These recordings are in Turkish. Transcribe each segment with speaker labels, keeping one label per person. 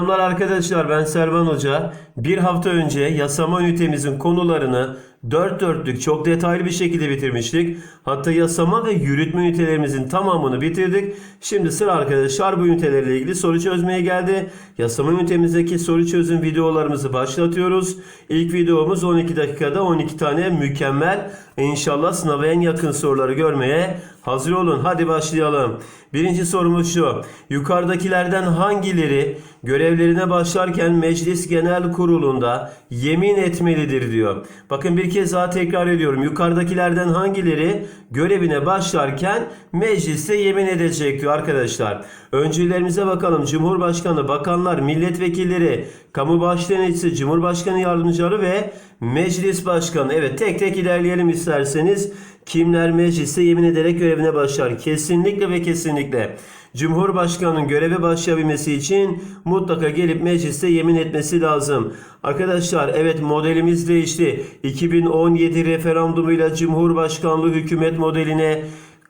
Speaker 1: Selamlar arkadaşlar ben Servan Hoca. Bir hafta önce yasama ünitemizin konularını dört dörtlük çok detaylı bir şekilde bitirmiştik. Hatta yasama ve yürütme ünitelerimizin tamamını bitirdik. Şimdi sıra arkadaşlar bu ünitelerle ilgili soru çözmeye geldi. Yasama ünitemizdeki soru çözüm videolarımızı başlatıyoruz. İlk videomuz 12 dakikada 12 tane mükemmel inşallah sınava en yakın soruları görmeye hazır olun. Hadi başlayalım. Birinci sorumuz şu. Yukarıdakilerden hangileri görevlerine başlarken Meclis Genel Kurulu'nda yemin etmelidir diyor. Bakın bir kez daha tekrar ediyorum. Yukarıdakilerden hangileri görevine başlarken mecliste yemin edecek diyor arkadaşlar. Öncülerimize bakalım. Cumhurbaşkanı, bakanlar, milletvekilleri, kamu baş denetçisi, Cumhurbaşkanı yardımcıları ve meclis başkanı. Evet tek tek ilerleyelim isterseniz. Kimler mecliste yemin ederek görevine başlar? Kesinlikle ve kesinlikle. Cumhurbaşkanının göreve başlayabilmesi için mutlaka gelip mecliste yemin etmesi lazım. Arkadaşlar evet modelimiz değişti. 2017 referandumuyla Cumhurbaşkanlığı hükümet modeline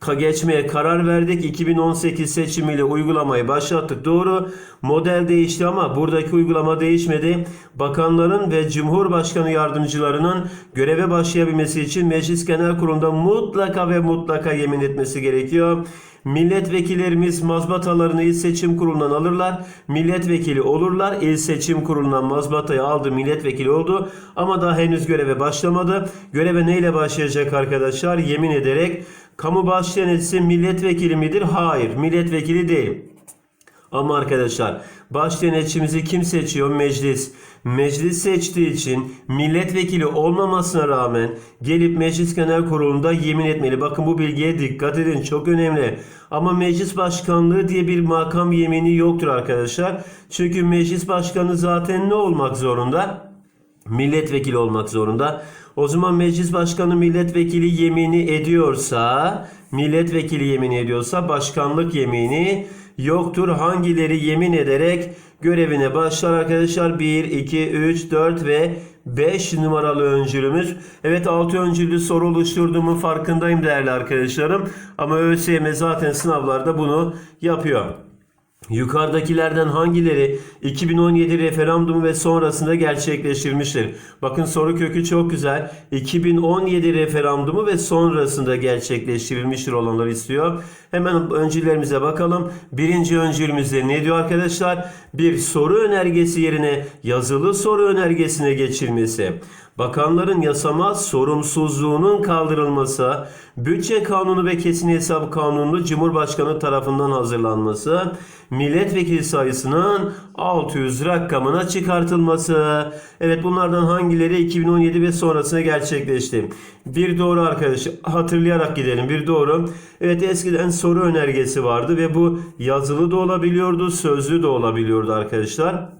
Speaker 1: geçmeye karar verdik. 2018 seçimiyle uygulamayı başlattık. Doğru. Model değişti ama buradaki uygulama değişmedi. Bakanların ve Cumhurbaşkanı yardımcılarının göreve başlayabilmesi için Meclis Genel Kurulu'nda mutlaka ve mutlaka yemin etmesi gerekiyor. Milletvekillerimiz mazbatalarını il seçim kurulundan alırlar. Milletvekili olurlar. İl seçim kurulundan mazbatayı aldı. Milletvekili oldu. Ama daha henüz göreve başlamadı. Göreve neyle başlayacak arkadaşlar? Yemin ederek kamu baş denetçisi milletvekili midir? Hayır. Milletvekili değil. Ama arkadaşlar baş denetçimizi kim seçiyor? Meclis. Meclis seçtiği için milletvekili olmamasına rağmen gelip Meclis Genel Kurulu'nda yemin etmeli. Bakın bu bilgiye dikkat edin çok önemli. Ama meclis başkanlığı diye bir makam yemini yoktur arkadaşlar. Çünkü meclis başkanı zaten ne olmak zorunda? milletvekili olmak zorunda. O zaman meclis başkanı milletvekili yemini ediyorsa, milletvekili yemini ediyorsa başkanlık yemini yoktur. Hangileri yemin ederek görevine başlar arkadaşlar? 1, 2, 3, 4 ve 5 numaralı öncülümüz. Evet 6 öncüllü soru oluşturduğumun farkındayım değerli arkadaşlarım. Ama ÖSYM zaten sınavlarda bunu yapıyor. Yukarıdakilerden hangileri 2017 referandumu ve sonrasında gerçekleştirmiştir? Bakın soru kökü çok güzel. 2017 referandumu ve sonrasında gerçekleştirilmiştir olanları istiyor. Hemen öncülerimize bakalım. Birinci öncülümüzde ne diyor arkadaşlar? Bir soru önergesi yerine yazılı soru önergesine geçilmesi. Bakanların yasama sorumsuzluğunun kaldırılması, bütçe kanunu ve kesin hesap kanunu Cumhurbaşkanı tarafından hazırlanması, milletvekili sayısının 600 rakamına çıkartılması. Evet bunlardan hangileri 2017 ve sonrasında gerçekleşti? Bir doğru arkadaş hatırlayarak gidelim. Bir doğru. Evet eskiden soru önergesi vardı ve bu yazılı da olabiliyordu, sözlü de olabiliyordu arkadaşlar.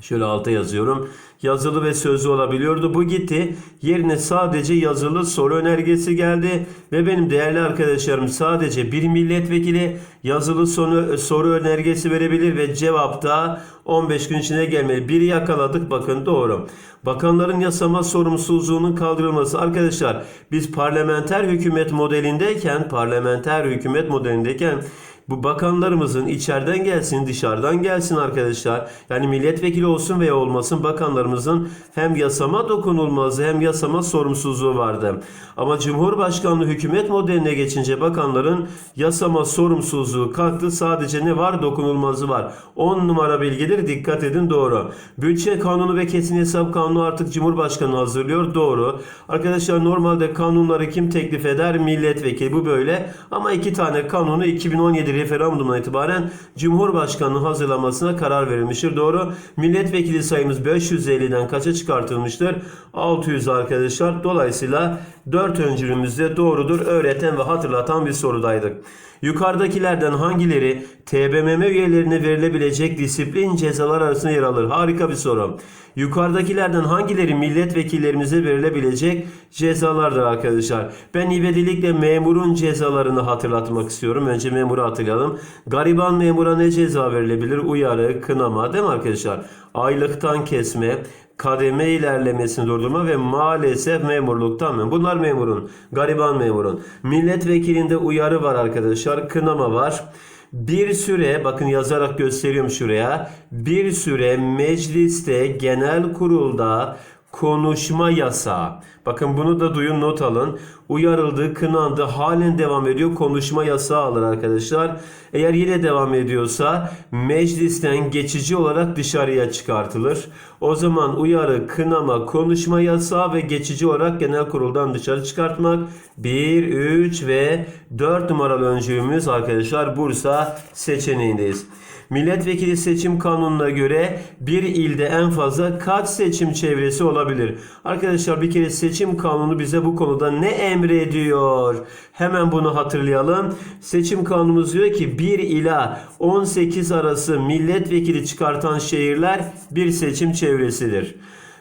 Speaker 1: Şöyle alta yazıyorum. Yazılı ve sözlü olabiliyordu. Bu gitti. Yerine sadece yazılı soru önergesi geldi. Ve benim değerli arkadaşlarım sadece bir milletvekili yazılı soru, soru önergesi verebilir ve cevapta 15 gün içinde gelmeli. Biri yakaladık bakın doğru. Bakanların yasama sorumsuzluğunun kaldırılması. Arkadaşlar biz parlamenter hükümet modelindeyken parlamenter hükümet modelindeyken bu bakanlarımızın içeriden gelsin dışarıdan gelsin arkadaşlar. Yani milletvekili olsun veya olmasın bakanlarımızın hem yasama dokunulmazlığı hem yasama sorumsuzluğu vardı. Ama Cumhurbaşkanlığı hükümet modeline geçince bakanların yasama sorumsuzluğu kalktı. Sadece ne var? Dokunulmazlığı var. 10 numara bilgidir. Dikkat edin doğru. Bütçe kanunu ve kesin hesap kanunu artık Cumhurbaşkanı hazırlıyor. Doğru. Arkadaşlar normalde kanunları kim teklif eder? Milletvekili. Bu böyle. Ama iki tane kanunu 2017 referandumdan itibaren Cumhurbaşkanlığı hazırlamasına karar verilmiştir. Doğru. Milletvekili sayımız 550'den kaça çıkartılmıştır? 600 arkadaşlar. Dolayısıyla 4 öncülümüzde doğrudur. Öğreten ve hatırlatan bir sorudaydık. Yukarıdakilerden hangileri TBMM üyelerine verilebilecek disiplin cezalar arasında yer alır? Harika bir soru. Yukarıdakilerden hangileri milletvekillerimize verilebilecek cezalardır arkadaşlar? Ben ivedilikle memurun cezalarını hatırlatmak istiyorum. Önce memuru hatırlayalım. Gariban memura ne ceza verilebilir? Uyarı, kınama değil mi arkadaşlar? Aylıktan kesme, kademe ilerlemesini durdurma ve maalesef memurluktan mı? Bunlar memurun, gariban memurun. Milletvekilinde uyarı var arkadaşlar, kınama var. bir süre bakın yazarak gösteriyorum şuraya. Bir süre mecliste genel kurulda konuşma yasağı. Bakın bunu da duyun not alın. Uyarıldı, kınandı, halen devam ediyor. Konuşma yasağı alır arkadaşlar. Eğer yine devam ediyorsa meclisten geçici olarak dışarıya çıkartılır. O zaman uyarı, kınama, konuşma yasağı ve geçici olarak genel kuruldan dışarı çıkartmak. 1, 3 ve 4 numaralı öncülümüz arkadaşlar Bursa seçeneğindeyiz. Milletvekili seçim kanununa göre bir ilde en fazla kaç seçim çevresi olabilir? Arkadaşlar bir kere seçim kanunu bize bu konuda ne emrediyor? Hemen bunu hatırlayalım. Seçim kanunumuz diyor ki 1 ila 18 arası milletvekili çıkartan şehirler bir seçim çevresidir.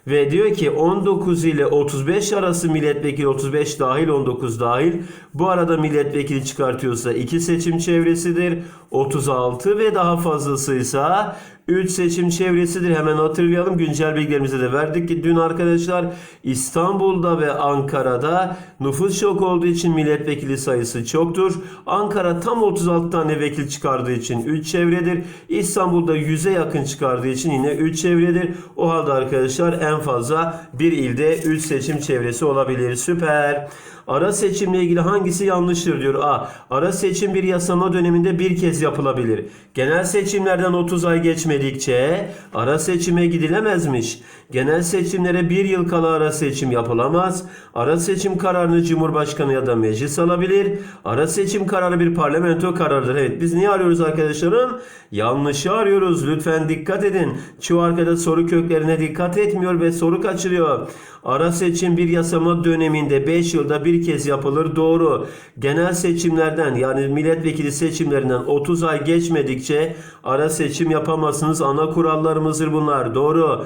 Speaker 1: Ve diyor ki 19 ile 35 arası milletvekili 35 dahil 19 dahil. Bu arada milletvekili çıkartıyorsa 2 seçim çevresidir. 36 ve daha fazlasıysa 3 seçim çevresidir. Hemen hatırlayalım. Güncel bilgilerimizi de verdik ki dün arkadaşlar İstanbul'da ve Ankara'da nüfus çok olduğu için milletvekili sayısı çoktur. Ankara tam 36 tane vekil çıkardığı için 3 çevredir. İstanbul'da 100'e yakın çıkardığı için yine 3 çevredir. O halde arkadaşlar en fazla bir ilde 3 seçim çevresi olabilir. Süper. Ara seçimle ilgili hangisi yanlıştır diyor. A. Ara seçim bir yasama döneminde bir kez yapılabilir. Genel seçimlerden 30 ay geçmedikçe ara seçime gidilemezmiş. Genel seçimlere bir yıl kala ara seçim yapılamaz. Ara seçim kararını Cumhurbaşkanı ya da meclis alabilir. Ara seçim kararı bir parlamento kararıdır. Evet biz niye arıyoruz arkadaşlarım? Yanlışı arıyoruz. Lütfen dikkat edin. Çoğu arkadaş soru köklerine dikkat etmiyor ve soru kaçırıyor. Ara seçim bir yasama döneminde 5 yılda bir kez yapılır. Doğru. Genel seçimlerden yani milletvekili seçimlerinden 30 ay geçmedikçe ara seçim yapamazsınız. Ana kurallarımızdır bunlar. Doğru.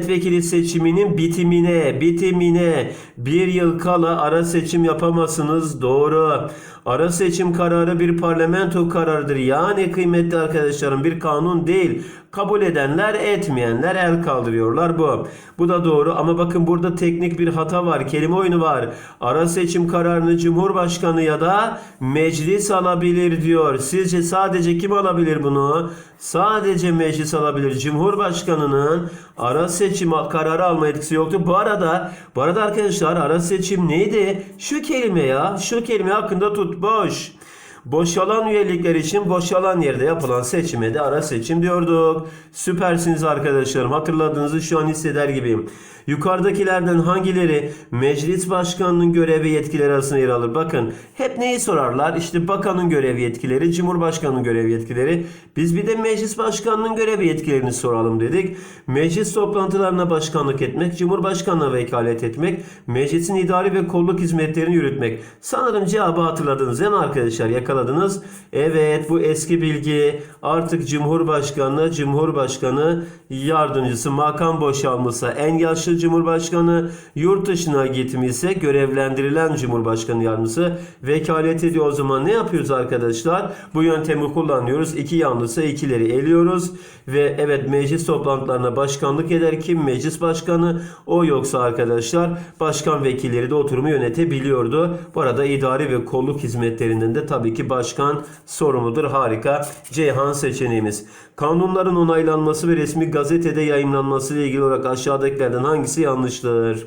Speaker 1: Milletvekili seçiminin bitimine, bitimine bir yıl kala ara seçim yapamazsınız. Doğru. Ara seçim kararı bir parlamento kararıdır. Yani kıymetli arkadaşlarım bir kanun değil. Kabul edenler etmeyenler el kaldırıyorlar bu. Bu da doğru ama bakın burada teknik bir hata var. Kelime oyunu var. Ara seçim kararını Cumhurbaşkanı ya da meclis alabilir diyor. Sizce sadece kim alabilir bunu? Sadece meclis alabilir. Cumhurbaşkanının ara seçim kararı alma etkisi yoktu. Bu arada bu arada arkadaşlar ara seçim neydi? Şu kelime ya. Şu kelime hakkında tut boş. Boşalan üyelikler için boşalan yerde yapılan seçime de ara seçim diyorduk. Süpersiniz arkadaşlarım. Hatırladığınızı şu an hisseder gibiyim. Yukarıdakilerden hangileri meclis başkanının görev ve yetkileri arasında yer alır? Bakın hep neyi sorarlar? İşte bakanın görev yetkileri, cumhurbaşkanının görev yetkileri. Biz bir de meclis başkanının görev yetkilerini soralım dedik. Meclis toplantılarına başkanlık etmek, cumhurbaşkanına vekalet etmek, meclisin idari ve kolluk hizmetlerini yürütmek. Sanırım cevabı hatırladınız değil mi arkadaşlar? Yakaladınız. Evet bu eski bilgi artık cumhurbaşkanı, cumhurbaşkanı yardımcısı makam boşalması en yaşlı Cumhurbaşkanı yurt dışına gitmişse görevlendirilen Cumhurbaşkanı yardımcısı vekalet ediyor. O zaman ne yapıyoruz arkadaşlar? Bu yöntemi kullanıyoruz. İki yanlısı ikileri eliyoruz ve evet meclis toplantılarına başkanlık eder. Kim meclis başkanı? O yoksa arkadaşlar başkan vekilleri de oturumu yönetebiliyordu. Bu arada idari ve kolluk hizmetlerinden de tabii ki başkan sorumludur. Harika. Ceyhan seçeneğimiz. Kanunların onaylanması ve resmi gazetede yayınlanması ile ilgili olarak aşağıdakilerden hangisi yanlıştır?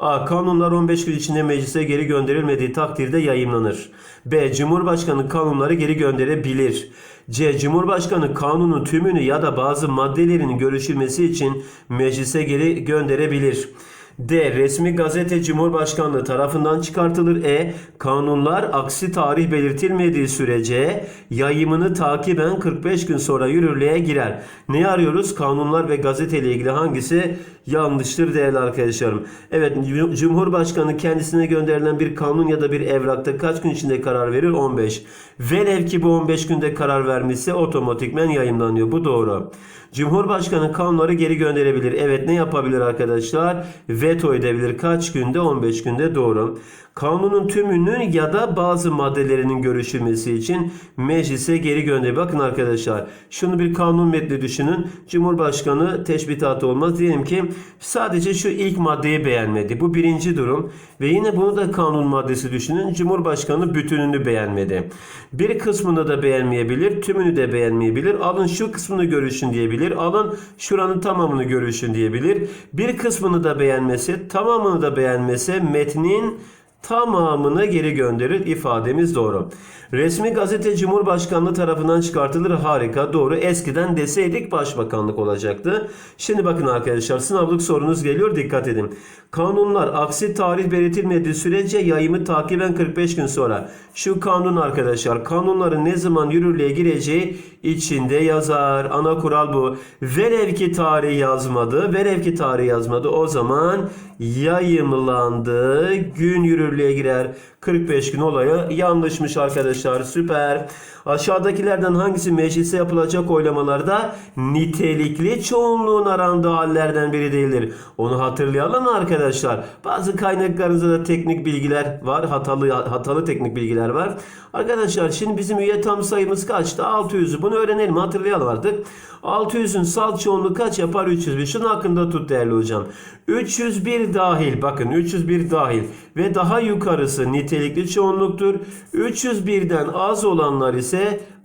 Speaker 1: A. Kanunlar 15 gün içinde meclise geri gönderilmediği takdirde yayımlanır. B. Cumhurbaşkanı kanunları geri gönderebilir. C. Cumhurbaşkanı kanunun tümünü ya da bazı maddelerinin görüşülmesi için meclise geri gönderebilir. D. Resmi gazete Cumhurbaşkanlığı tarafından çıkartılır. E. Kanunlar aksi tarih belirtilmediği sürece yayımını takiben 45 gün sonra yürürlüğe girer. Ne arıyoruz? Kanunlar ve gazete ile ilgili hangisi yanlıştır değerli arkadaşlarım? Evet Cumhurbaşkanı kendisine gönderilen bir kanun ya da bir evrakta kaç gün içinde karar verir? 15. Velev ki bu 15 günde karar vermişse otomatikmen yayımlanıyor. Bu doğru. Cumhurbaşkanı kanunları geri gönderebilir. Evet ne yapabilir arkadaşlar? Veto edebilir. Kaç günde? 15 günde doğru. Kanunun tümünün ya da bazı maddelerinin görüşülmesi için meclise geri gönder. Bakın arkadaşlar şunu bir kanun metni düşünün. Cumhurbaşkanı teşbitatı olmaz. Diyelim ki sadece şu ilk maddeyi beğenmedi. Bu birinci durum. Ve yine bunu da kanun maddesi düşünün. Cumhurbaşkanı bütününü beğenmedi. Bir kısmını da beğenmeyebilir. Tümünü de beğenmeyebilir. Alın şu kısmını görüşün diyebilir. Alın şuranın tamamını görüşün diyebilir. Bir kısmını da beğenmese, tamamını da beğenmese metnin tamamını geri gönderir ifademiz doğru. Resmi gazete Cumhurbaşkanlığı tarafından çıkartılır harika doğru. Eskiden deseydik başbakanlık olacaktı. Şimdi bakın arkadaşlar sınavlık sorunuz geliyor dikkat edin. Kanunlar aksi tarih belirtilmediği sürece yayımı takiben 45 gün sonra. Şu kanun arkadaşlar kanunların ne zaman yürürlüğe gireceği içinde yazar. Ana kural bu. Velev ki tarih yazmadı. Velev ki tarih yazmadı. O zaman yayımlandı. Gün yürürlüğe girer. 45 gün olayı yanlışmış arkadaşlar. Süper. Aşağıdakilerden hangisi meclise yapılacak oylamalarda nitelikli çoğunluğun arandığı hallerden biri değildir? Onu hatırlayalım arkadaşlar. Bazı kaynaklarınızda da teknik bilgiler var. Hatalı hatalı teknik bilgiler var. Arkadaşlar şimdi bizim üye tam sayımız kaçtı? 600'ü. Bunu öğrenelim hatırlayalım artık. 600'ün salt çoğunluğu kaç yapar? 301. Şunun hakkında tut değerli hocam. 301 dahil. Bakın 301 dahil. Ve daha yukarısı nitelikli çoğunluktur. 301'den az olanlar ise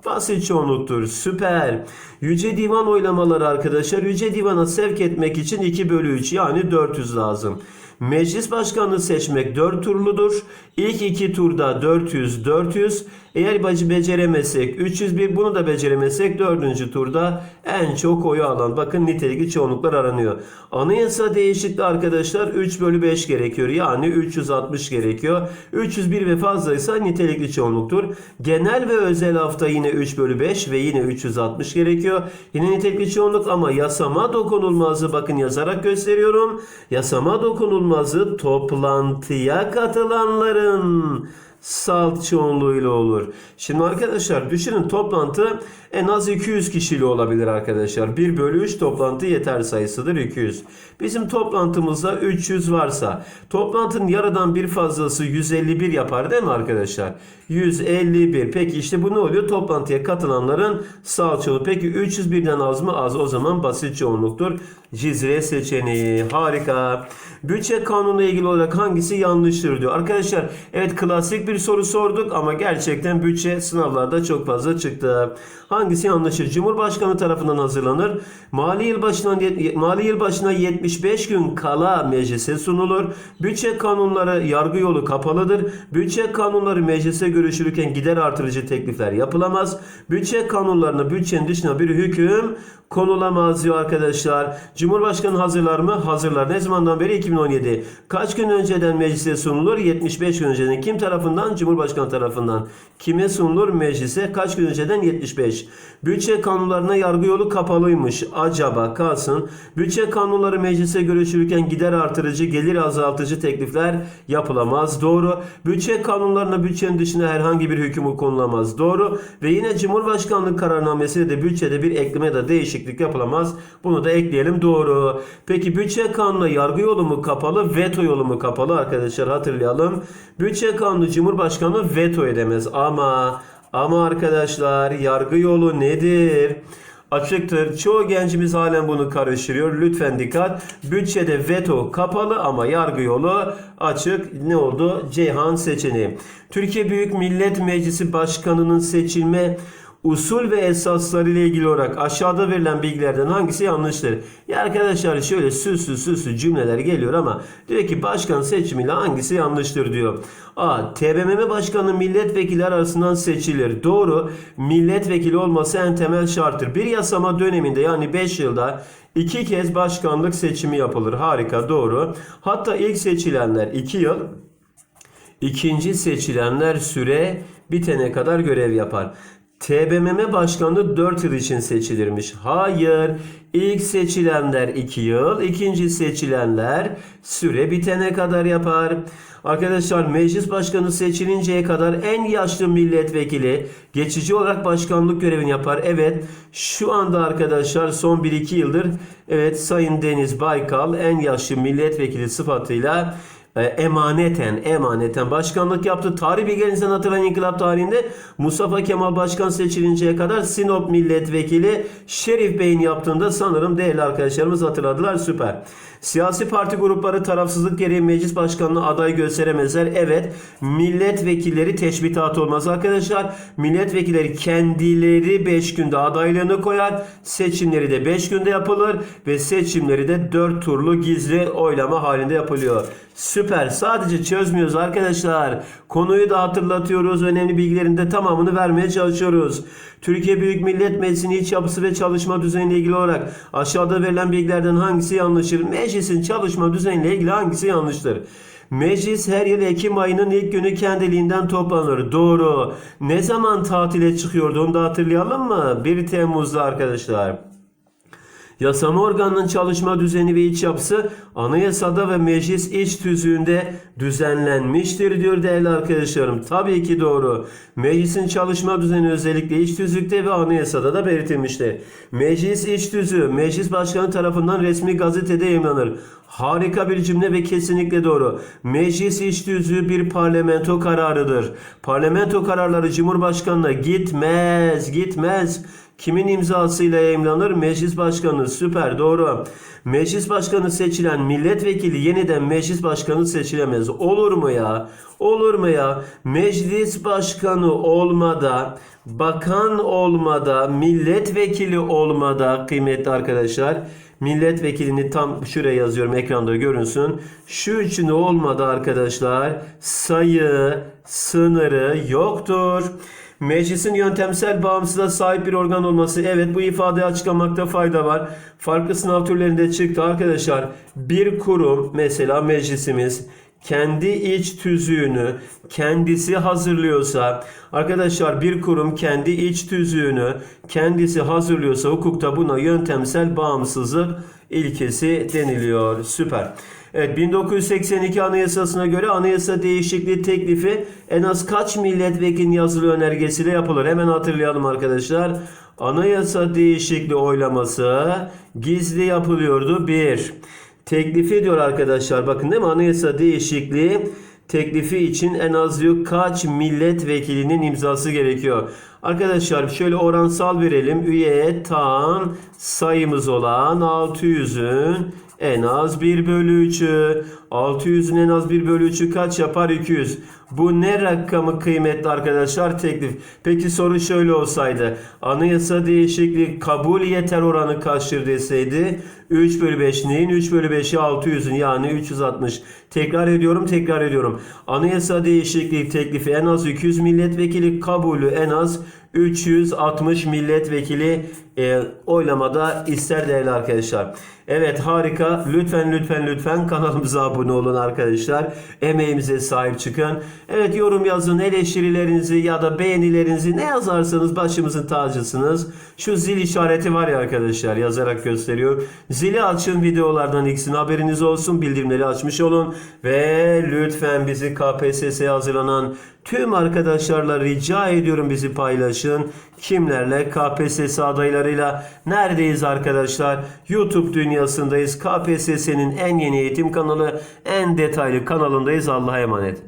Speaker 1: basit çoğunluktur. Süper. Yüce Divan oylamaları arkadaşlar. Yüce Divan'a sevk etmek için 2 bölü 3 yani 400 lazım. Meclis başkanını seçmek 4 turludur. İlk iki turda 400 400. Eğer beceremezsek 301 bunu da beceremezsek 4. turda en çok oyu alan bakın nitelikli çoğunluklar aranıyor. Anayasa değişikliği arkadaşlar 3 bölü 5 gerekiyor. Yani 360 gerekiyor. 301 ve fazlaysa nitelikli çoğunluktur. Genel ve özel hafta yine 3 bölü 5 ve yine 360 gerekiyor. Yine nitelikli çoğunluk ama yasama dokunulmazı bakın yazarak gösteriyorum. Yasama dokunulmazı toplantıya katılanların salt çoğunluğuyla olur. Şimdi arkadaşlar düşünün toplantı en az 200 kişili olabilir arkadaşlar. 1 bölü 3 toplantı yeter sayısıdır 200. Bizim toplantımızda 300 varsa toplantının yarıdan bir fazlası 151 yapar değil mi arkadaşlar? 151. Peki işte bu ne oluyor? Toplantıya katılanların çoğunluğu. Peki 301'den az mı? Az o zaman basit çoğunluktur. Cizre seçeneği. Harika. Bütçe kanununa ilgili olarak hangisi yanlıştır diyor. Arkadaşlar evet klasik bir soru sorduk ama gerçekten bütçe sınavlarda çok fazla çıktı. Hangisi yanlıştır? Cumhurbaşkanı tarafından hazırlanır. Mali yıl başına mali yıl başına 75 gün kala meclise sunulur. Bütçe kanunları yargı yolu kapalıdır. Bütçe kanunları meclise görüşülürken gider artırıcı teklifler yapılamaz. Bütçe kanunlarına bütçenin dışına bir hüküm konulamaz diyor arkadaşlar. Cumhurbaşkanı hazırlar mı? Hazırlar. Ne zamandan beri? 2017. Kaç gün önceden meclise sunulur? 75 gün önceden. Kim tarafından? Cumhurbaşkanı tarafından. Kime sunulur? Meclise. Kaç gün önceden? 75. Bütçe kanunlarına yargı yolu kapalıymış. Acaba kalsın. Bütçe kanunları meclise görüşülürken gider artırıcı, gelir azaltıcı teklifler yapılamaz. Doğru. Bütçe kanunlarına bütçenin dışında herhangi bir hüküm konulamaz. Doğru. Ve yine Cumhurbaşkanlığı kararnamesiyle de bütçede bir ekleme ya da değişiklik yapılamaz. Bunu da ekleyelim. Doğru. Peki bütçe kanunu yargı yolu mu kapalı, veto yolu mu kapalı arkadaşlar hatırlayalım. Bütçe kanunu Cumhurbaşkanı veto edemez ama ama arkadaşlar yargı yolu nedir? Açıktır. Çoğu gencimiz halen bunu karıştırıyor. Lütfen dikkat. Bütçede veto kapalı ama yargı yolu açık. Ne oldu? Ceyhan seçeneği. Türkiye Büyük Millet Meclisi Başkanı'nın seçilme usul ve esasları ile ilgili olarak aşağıda verilen bilgilerden hangisi yanlıştır? Ya arkadaşlar şöyle süslü süslü cümleler geliyor ama diyor ki başkan seçimiyle hangisi yanlıştır diyor. A. TBMM başkanı milletvekili arasından seçilir. Doğru. Milletvekili olması en temel şarttır. Bir yasama döneminde yani 5 yılda iki kez başkanlık seçimi yapılır. Harika doğru. Hatta ilk seçilenler 2 yıl İkinci seçilenler süre bitene kadar görev yapar. TBMM başkanı 4 yıl için seçilirmiş. Hayır. İlk seçilenler 2 yıl, ikinci seçilenler süre bitene kadar yapar. Arkadaşlar meclis başkanı seçilinceye kadar en yaşlı milletvekili geçici olarak başkanlık görevini yapar. Evet şu anda arkadaşlar son 1-2 yıldır evet Sayın Deniz Baykal en yaşlı milletvekili sıfatıyla e, emaneten emaneten başkanlık yaptı. Tarih bilgilerinizden hatırlayın inkılap tarihinde Mustafa Kemal Başkan seçilinceye kadar Sinop milletvekili Şerif Bey'in yaptığında sanırım değerli arkadaşlarımız hatırladılar. Süper. Siyasi parti grupları tarafsızlık gereği meclis başkanlığı aday gösteremezler. Evet milletvekilleri teşbihat olmaz arkadaşlar. Milletvekilleri kendileri 5 günde adaylığını koyar. Seçimleri de 5 günde yapılır ve seçimleri de 4 turlu gizli oylama halinde yapılıyor. Süper. Sadece çözmüyoruz arkadaşlar. Konuyu da hatırlatıyoruz. Önemli bilgilerin de tamamını vermeye çalışıyoruz. Türkiye Büyük Millet Meclisi'nin iç yapısı ve çalışma düzeniyle ilgili olarak aşağıda verilen bilgilerden hangisi yanlıştır? Meclisin çalışma düzeniyle ilgili hangisi yanlıştır? Meclis her yıl Ekim ayının ilk günü kendiliğinden toplanır. Doğru. Ne zaman tatile çıkıyordu onu da hatırlayalım mı? 1 Temmuz'da arkadaşlar. Yasama organının çalışma düzeni ve iç yapısı anayasada ve meclis iç tüzüğünde düzenlenmiştir diyor değerli arkadaşlarım. Tabii ki doğru. Meclisin çalışma düzeni özellikle iç tüzükte ve anayasada da belirtilmiştir. Meclis iç tüzüğü meclis başkanı tarafından resmi gazetede yayınlanır. Harika bir cümle ve kesinlikle doğru. Meclis iç tüzüğü bir parlamento kararıdır. Parlamento kararları Cumhurbaşkanı'na gitmez, gitmez. Kimin imzasıyla yayımlanır? Meclis başkanı. Süper doğru. Meclis başkanı seçilen milletvekili yeniden meclis başkanı seçilemez. Olur mu ya? Olur mu ya? Meclis başkanı olmada, bakan olmada, milletvekili olmada kıymetli arkadaşlar. Milletvekilini tam şuraya yazıyorum ekranda görünsün. Şu üçünü olmadı arkadaşlar. Sayı sınırı yoktur. Meclisin yöntemsel bağımsızlığa sahip bir organ olması. Evet bu ifadeyi açıklamakta fayda var. Farklı sınav türlerinde çıktı arkadaşlar. Bir kurum mesela meclisimiz kendi iç tüzüğünü kendisi hazırlıyorsa arkadaşlar bir kurum kendi iç tüzüğünü kendisi hazırlıyorsa hukukta buna yöntemsel bağımsızlık ilkesi deniliyor. Süper. Evet 1982 Anayasasına göre anayasa değişikliği teklifi en az kaç milletvekilinin yazılı önergesiyle yapılır? Hemen hatırlayalım arkadaşlar. Anayasa değişikliği oylaması gizli yapılıyordu. 1. Teklifi diyor arkadaşlar bakın değil mi? Anayasa değişikliği teklifi için en az diyor kaç milletvekilinin imzası gerekiyor. Arkadaşlar şöyle oransal verelim. Üyeye tam sayımız olan 600'ün en az 1 bölü 3'ü. 600'ün en az 1 bölü 3'ü kaç yapar? 200. Bu ne rakamı kıymetli arkadaşlar? Teklif. Peki soru şöyle olsaydı. Anayasa değişikliği kabul yeter oranı kaçtır deseydi. 3 bölü 5 neyin? 3 bölü 5'i 600'ün yani 360. Tekrar ediyorum tekrar ediyorum. Anayasa değişikliği teklifi en az 200 milletvekili kabulü en az 360 milletvekili e, oylamada ister değerli arkadaşlar. Evet harika. Lütfen lütfen lütfen kanalımıza abone olun arkadaşlar. Emeğimize sahip çıkın. Evet yorum yazın eleştirilerinizi ya da beğenilerinizi ne yazarsanız başımızın tacısınız. Şu zil işareti var ya arkadaşlar yazarak gösteriyor. Zili açın videolardan ikisinin haberiniz olsun. Bildirimleri açmış olun. Ve lütfen bizi KPSS'ye hazırlanan tüm arkadaşlarla rica ediyorum bizi paylaşın. Kimlerle? KPSS adaylarıyla neredeyiz arkadaşlar? YouTube dünyasındayız. KPSS'nin en yeni eğitim kanalı, en detaylı kanalındayız. Allah'a emanet.